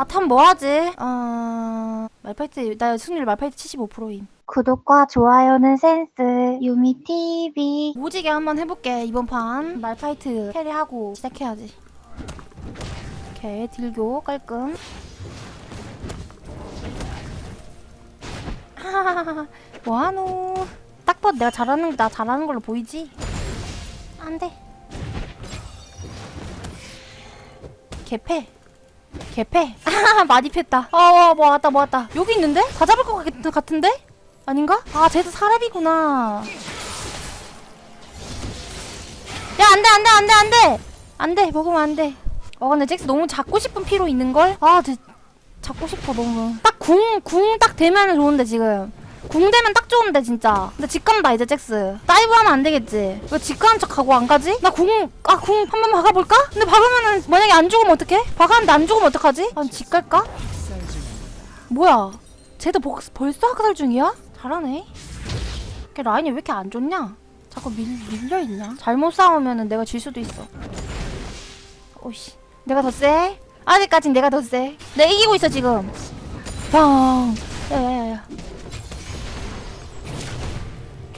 아탐 뭐하지? 어... 말파이트 나 승률 말파이트 75%임. 구독과 좋아요는 센스 유미TV 오지게 한번 해볼게 이번 판. 말파이트 캐리하고 시작해야지. 오케이 딜교 깔끔. 하하하하 뭐하노? 딱 봐도 내가 잘하는 나 잘하는 걸로 보이지? 안돼. 개패 개패 많이 팼다 왔다 뭐 왔다 여기 있는데? 다 잡을 것 같, 같은데? 아닌가? 아 쟤도 사람이구나 야 안돼 안돼 안돼 안돼 안돼 먹으면 안돼 어 근데 잭스 너무 잡고 싶은 피로 있는걸? 아 쟤, 잡고 싶어 너무 딱 궁 궁 딱 되면 좋은데 지금 궁 되면 딱 좋은데 진짜 근데 집 간다 이제 잭스 다이브 하면 안 되겠지 왜집 가는 척 하고 안 가지? 나 궁 아 궁 한 번 박아볼까? 근데 박으면은 만약에 안 죽으면 어떡해? 박았는데 안 죽으면 어떡하지? 아집 갈까? 뭐야 쟤도 버, 벌써 학살 중이야? 잘하네 걔 라인이 왜 이렇게 안 좋냐? 자꾸 밀, 밀려있냐? 잘못 싸우면은 내가 질 수도 있어 오씨 내가 더 세? 아직까진 내가 더 세. 내가 이기고 있어 지금 빵 야야야야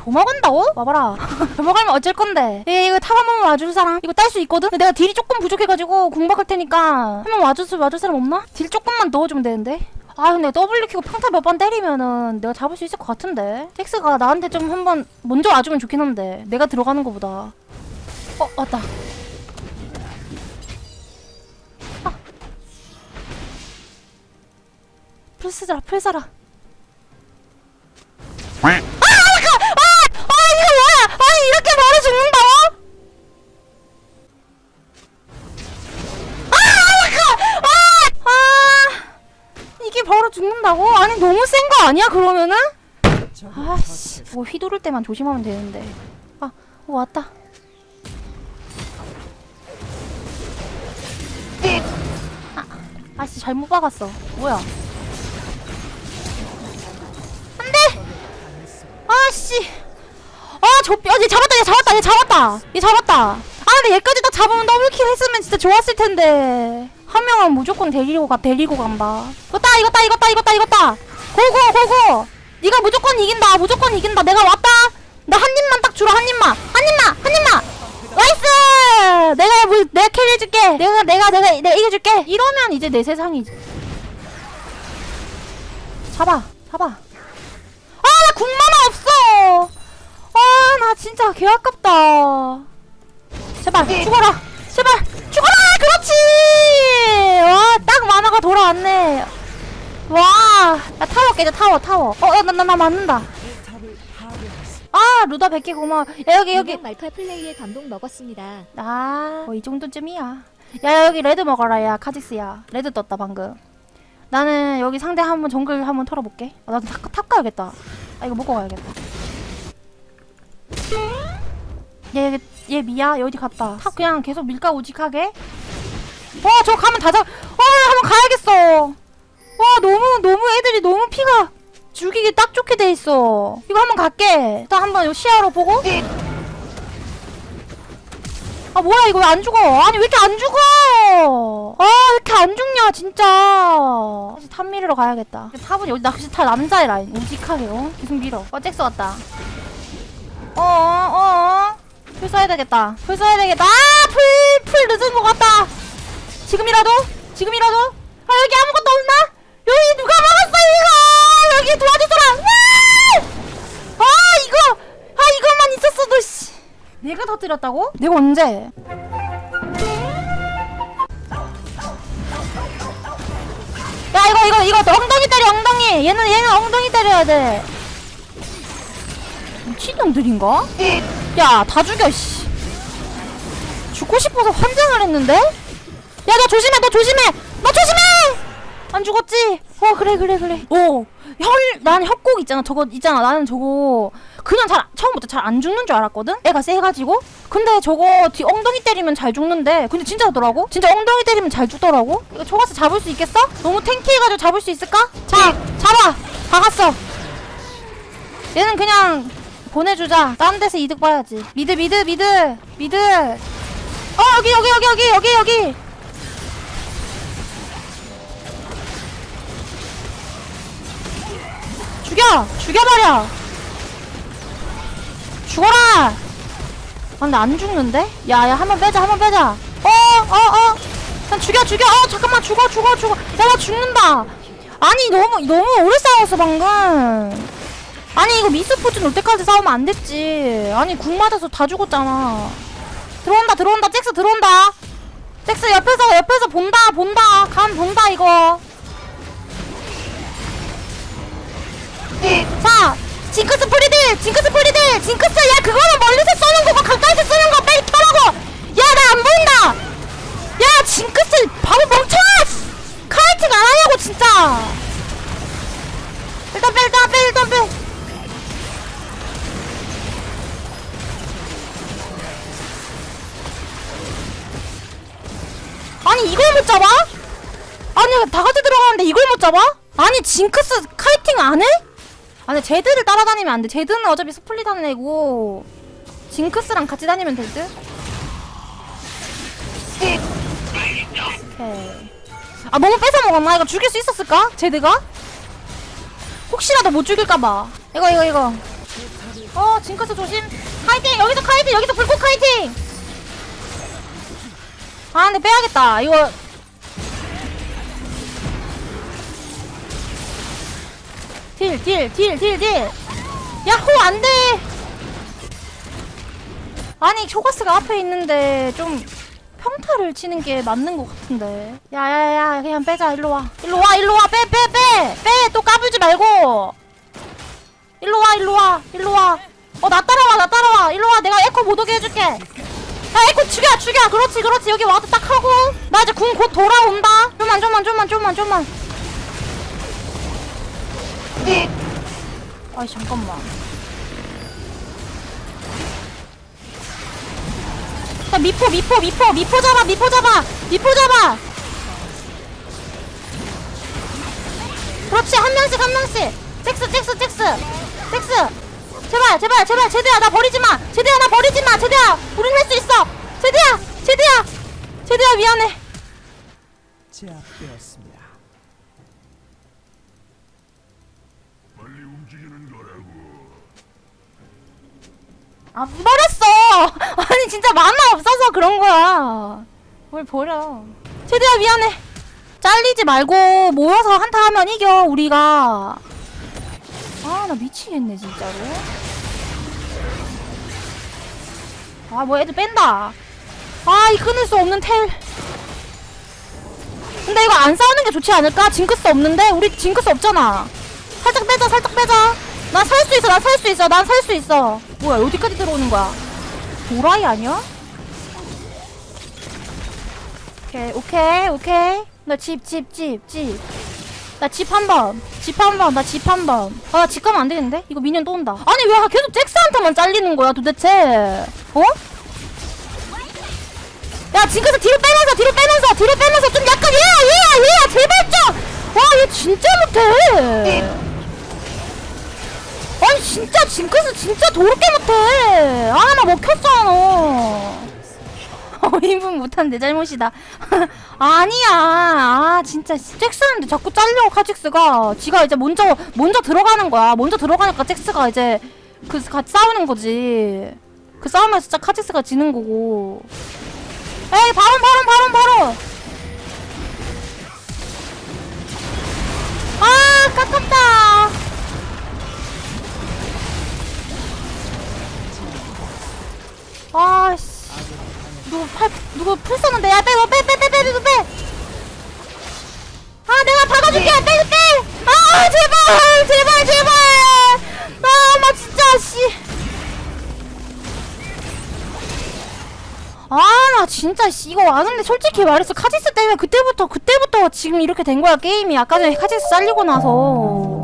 조먹은다고? 와봐라 조먹으면 어쩔 건데 야 이거 탑 한 번만 와줄 사람 이거 딸 수 있거든? 근데 내가 딜이 조금 부족해가지고 궁 박을 테니까 한번 와줄, 수- 와줄 사람 없나? 딜 조금만 넣어주면 되는데 아 근데 W 키고 평타 몇 번 때리면은 내가 잡을 수 있을 것 같은데 텍스가 나한테 좀 한번 먼저 와주면 좋긴 한데 내가 들어가는 거보다 어 왔다 아. 풀스라 풀사라 죽는다고? 아니, 너무 센 거 아니야, 그러면은? 아씨, 뭐 휘두를 때만 조심하면 되는데. 아, 어, 왔다. 아, 아씨, 잘못 박았어. 뭐야? 안 돼! 아씨. 아, 저 뼈, 얘 잡았다, 얘 잡았다, 얘 잡았다. 얘 잡았다. 아, 근데 얘까지 딱 잡으면 더블킬 했으면 진짜 좋았을 텐데. 한 명은 무조건 데리고 가, 데리고 간다. 이거다, 이거다, 이거다, 이거다, 이거다. 고고, 고고. 네가 무조건 이긴다, 무조건 이긴다. 내가 왔다. 나 한 입만 딱 주라, 한 입만. 한 입만, 한 입만. 나이스! 내가, 뭐, 내가 캐리 해줄게. 내가, 내가, 내가, 내가 이겨줄게. 이러면 이제 내 세상이지. 잡아, 잡아. 아, 나 궁만화 없어. 아, 나 진짜 개 아깝다. 제발 죽어라. 제발 죽어라. 그렇지. 와, 딱 만화가 돌아왔네. 와, 야 타워 깨자 타워 타워. 어, 나나 나 맞는다. 아, 루다 100개 고마워. 야 여기 여기. 말파 플레이에 감동 먹었습니다. 아, 뭐 이 정도쯤이야. 야 여기 레드 먹어라 야 카직스야. 레드 떴다 방금. 나는 여기 상대 한번 정글 한번 털어볼게. 아, 나도 탑, 탑 가야겠다. 아 이거 먹고 가야겠다. 얘 여기 얘 미야 얘 어디 갔다. 탑 그냥 계속 밀까 오직하게. 와저 가면 다 잡. 와 한번 가야겠어. 와 너무 너무 애들이 너무 피가 죽이기 딱 좋게 돼 있어. 이거 한번 갈게. 일단 한번 요 시야로 보고. 아 뭐야 이거 왜 안 죽어? 아니 왜 이렇게 안 죽어? 아 왜 이렇게 안 죽냐 진짜. 다시 탑 밀으러 가야겠다. 탑은 여기 다 남자의 라인 우직하게 어? 계속 밀어. 어 잭스 왔다. 어어 어. 풀 써야 되겠다. 풀 써야 되겠다. 아 풀 풀 늦은 것 같다. 지금이라도 지금이라도 아 여기 아무것도 없나? 여기 누가 막았어 이거 여기. 와! 아 이거 아 이것만 있었어도 씨. 내가 터뜨렸다고? 내가 언제? 야 이거 이거 이거 엉덩이 때려 엉덩이 얘는 얘는 엉덩이 때려야 돼 미친놈들인가? 야 다 죽여 씨. 죽고 싶어서 환장을 했는데? 야 너 조심해 너 조심해! 너 조심해! 안 죽었지? 어 그래 그래 그래. 오혈난 협곡 있잖아. 저거 있잖아. 나는 저거 그냥 잘 처음부터 잘 안 죽는 줄 알았거든? 애가 세가지고? 근데 저거 뒤 엉덩이 때리면 잘 죽는데 근데 진짜 하더라고? 진짜 엉덩이 때리면 잘 죽더라고? 이거 초가스 잡을 수 있겠어? 너무 탱키해가지고 잡을 수 있을까? 자 잡아! 박았어. 얘는 그냥 보내주자. 딴 데서 이득 봐야지. 미드, 미드, 미드, 미드. 어, 여기, 여기, 여기, 여기, 여기, 여기. 죽여! 죽여버려! 죽어라! 아, 근데 안 죽는데? 야, 야, 한 번 빼자, 한 번 빼자. 어, 어, 어! 그냥 죽여, 죽여! 어, 잠깐만, 죽어, 죽어, 죽어! 야, 나 죽는다! 아니, 너무, 너무 오래 싸웠어, 방금! 아니 이거 미스포츠 놀 때까지 싸우면 안 됐지. 아니 궁 맞아서 다 죽었잖아. 들어온다 들어온다. 잭스 들어온다. 잭스 옆에서 옆에서 본다 본다. 간 본다 이거. 자 징크스 프리딜 징크스 프리딜. 징크스 야 그거는 멀리서 쏘는 거고 가까이서 쏘는 거. 빨리 켜라고 야 나 안 보인다. 야 징크스 바보 멍청아! 씨. 카이팅 안 하냐고 진짜 다 같이 들어가는데 이걸 못 잡아? 아니 징크스 카이팅 안 해? 아니 제드를 따라다니면 안 돼. 제드는 어차피 스플릿 하는 애고 징크스랑 같이 다니면 될 듯. 오케이. 아 너무 뺏어 먹었나? 이거 죽일 수 있었을까? 제드가? 혹시라도 못 죽일까봐. 이거 이거 이거. 어 징크스 조심. 카이팅 여기서 카이팅 여기서 불꽃 카이팅. 아 근데 빼야겠다. 이거 딜, 딜, 딜, 딜, 딜. 야호, 안 돼! 아니, 쇼가스가 앞에 있는데, 좀, 평타를 치는 게 맞는 것 같은데. 야, 야, 야, 그냥 빼자, 일로 와. 일로 와, 일로 와, 빼, 빼, 빼! 빼! 또 까불지 말고! 일로 와, 일로 와, 일로 와. 어, 나 따라와, 나 따라와. 일로 와, 내가 에코 못 오게 해줄게. 야, 에코 죽여, 죽여. 그렇지, 그렇지. 여기 와도 딱 하고. 나 이제 궁 곧 돌아온다. 좀만, 좀만, 좀만, 좀만, 좀만. 아이 잠깐만. 자 미포 미포 미포 미포 잡아 미포 잡아 미포 잡아. 그렇지 한 명씩 한 명씩. 잭스 잭스 잭스. 잭스. 제발 제발 제발 제대야 나 버리지 마. 제대야 나 버리지 마. 제대야 우린 할 수 있어. 제대야 제대야. 제대야 미안해. 제압되 아 버렸어! 아니 진짜 만화 없어서 그런 거야. 뭘 버려. 최대야 미안해. 잘리지 말고 모여서 한타 하면 이겨 우리가. 아 나 미치겠네 진짜로. 아 뭐 애들 뺀다. 아 이 끊을 수 없는 텔. 근데 이거 안 싸우는 게 좋지 않을까? 징크스 없는데? 우리 징크스 없잖아. 살짝 빼자 살짝 빼자 나 살 수 있어 나 살 수 있어 난 살 수 있어. 뭐야 어디까지 들어오는 거야? 도라이 아니야? 오케이 오케이 오케이. 나 집 집 집 집. 나 집 한번 집 한번 나 집 한번아 집 가면 안 되겠는데? 이거 미니언 또 온다. 아니 왜 계속 잭스한테만 잘리는 거야 도대체? 어? 야 징크스 뒤로 빼면서 뒤로 빼면서 뒤로 빼면서 좀 약간 얘야 얘야 얘야 제발 좀와얘 진짜 못해 아니 진짜 징크스 진짜 더럽게 못해. 아 나 먹혔잖아 어, 인분 못한 내 잘못이다. 아니야. 아 진짜 잭스한테 자꾸 잘려 카직스가. 지가 이제 먼저 먼저 들어가는 거야. 먼저 들어가니까 잭스가 이제 그 같이 싸우는 거지. 그 싸움에서 진짜 카직스가 지는 거고. 에이 바론 바론 바론 바론 누구 풀 썼는데 야 빼, 빼, 빼, 빼, 빼, 빼, 빼. 아 내가 박아줄게 빼, 빼. 아 제발, 제발, 제발. 아나 진짜 씨. 아나 진짜 씨 이거 아는데 솔직히 말해서 카지스 때문에 그때부터 그때부터 지금 이렇게 된 거야 게임이 아까 전에 카지스 잘리고 나서.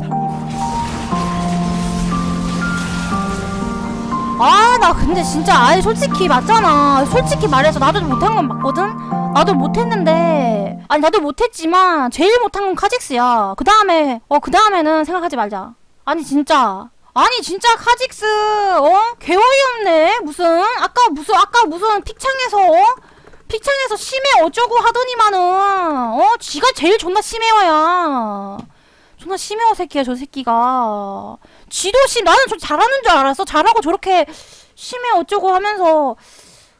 아, 나 근데 진짜 아예 솔직히 맞잖아. 솔직히 말해서 나도 못한 건 맞거든? 나도 못했는데. 아니, 나도 못했지만, 제일 못한 건 카직스야. 그 다음에, 어, 그 다음에는 생각하지 말자. 아니, 진짜. 아니, 진짜 카직스, 어? 개어이없네. 무슨, 아까 무슨, 아까 무슨 픽창에서, 어? 픽창에서 심해 어쩌고 하더니만은, 어? 지가 제일 존나 심해와야. 존나 심해어 새끼야 저 새끼가. 쥐도 심 나는 좀 잘하는 줄 알았어. 잘하고 저렇게 심해 어쩌고 하면서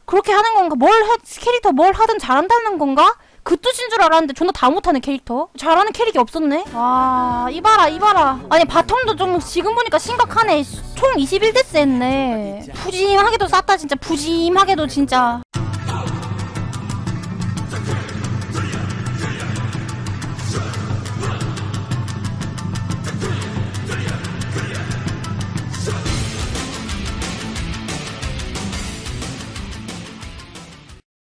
그렇게 하는 건가? 뭘 하, 캐릭터 뭘 하든 잘한다는 건가? 그 뜻인 줄 알았는데 존나 다 못하는 캐릭터. 잘하는 캐릭이 없었네. 와 이봐라 이봐라. 아니 바텀도 좀 지금 보니까 심각하네. 총 21데스 했네. 푸짐하게도 쌌다 진짜. 푸짐하게도 진짜